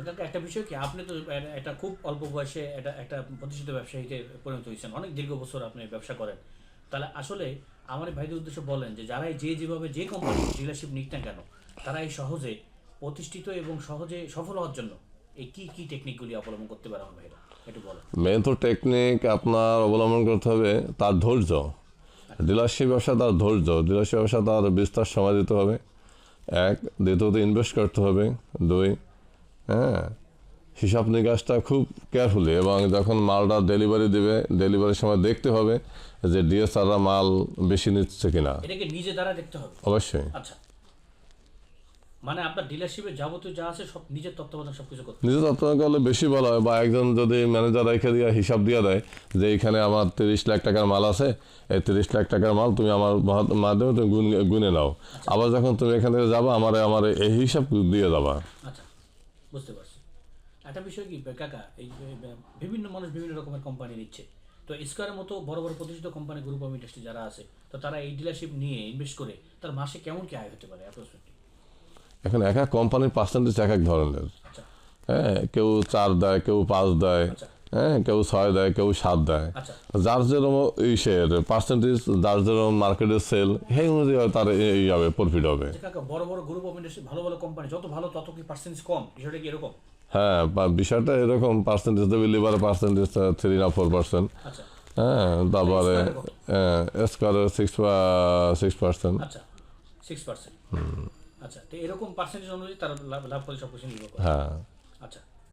তো কাকা একটা বিষয় কি? আপনি তো এটা খুব অল্প বয়সে এটা একটা প্রতিষ্ঠিত ব্যবসায়ীতে পরিণত হয়েছেন। অনেক দীর্ঘ বছর আপনি ব্যবসা করেন। তাহলে আসলে আমার ভাইদের উদ্দেশ্যে বলেন যে যারা যে যেভাবে যে কোম্পানি ডিলারশিপ নিক না কেন তারা এই সহজে প্রতিষ্ঠিত এবং সহজে সফল হওয়ার জন্য এই কি কি টেকনিকগুলি অবলম্বন করতে পারে আমার ভাইরা? একটু বলেন। মেন তো টেকনিক আপনার অবলম্বন করতে হবে তার ধৈর্য। ডিলারশিপ ব্যবসা তার ধৈর্য। ডিলারশিপ ব্যবসা তার বিস্তার সময় দিতে হবে। এক দ্বিতীয়ত ইনভেস্ট করতে হবে। দুই হ্যাঁ। হিসাব নিকাশটা খুব কেয়ারফুলি এবং যখন মালটা ডেলিভারি দেবে ডেলিভারির সময় দেখতে হবে যে ডিএসআররা মাল বেশি নিচ্ছে কিনা। এটাকে নিজে দ্বারা দেখতে হবে। অবশ্যই। আচ্ছা। মানে আপনার ডিলারশিপে যাবতীয় যা আছে সব নিজের তত্ত্বাবধান সব কিছু করতে হবে। নিজে তত্ত্বাবধান করলে বেশি ভালো হয় বা একজন যদি ম্যানেজার রেখে দিয়ে হিসাব দিয়ে দেয় যে এখানে আমার তিরিশ লাখ টাকার মাল আছে এই তিরিশ লাখ টাকার মাল তুমি আমার মাধ্যমে তুমি গুন- গুনে নাও। আবার যখন তুমি এখান থেকে যাবা আমার আমার এই হিসাব দিয়ে যাবা আচ্ছা। বুঝতে পারছি। একটা বিষয় কি কাকা এই বিভিন্ন মানুষ বিভিন্ন রকমের কোম্পানি নিচ্ছে। তো স্কোয়ারের মতো বড় বড় প্রতিষ্ঠিত কোম্পানি গ্রুপ অফ ইন্ডাস্ট্রি যারা আছে তো তারা এই ডিলারশিপ নিয়ে ইনভেস্ট করে তার মাসে কেমন কি আয় হতে পারে অ্যাপ্রক্সিমেটলি এখন এক এক কোম্পানির পার্সেন্টেজ এক এক ধরনের। আচ্ছা। হ্যাঁ কেউ চার দেয় কেউ পাঁচ দেয়। আচ্ছা। হ্যাঁ কেউ ছয় দেয় কেউ সাত দেয়। আচ্ছা। যার যেরকম ইসের পার্সেন্টেজ যার যেরকম মার্কেটের সেল সেই অনুযায়ী তার এই হবে প্রফিট হবে। বড় বড় গ্রুপ ভালো ভালো কোম্পানি যত ভালো তত কি পার্সেন্টেজ কম? বিষয়টা কি এরকম? হ্যাঁ বা- বিষয়টা এরকম পার্সেন্টেজ দেবে লিভার পার্সেন্টেজ থ্রি না ফোর পার্সেন্ট আচ্ছা। হ্যাঁ তারপরে স্কোয়ারে কত? স্কোয়ারে সিক্স সিক্স পার্সেন্ট আচ্ছা সিক্স পার্সেন্ট আচ্ছা তো এরকম পার্সেন্টেজ অনুযায়ী তারা লাভ লাভ করে সব কিছু নির্ভর করে। হ্যাঁ। আচ্ছা।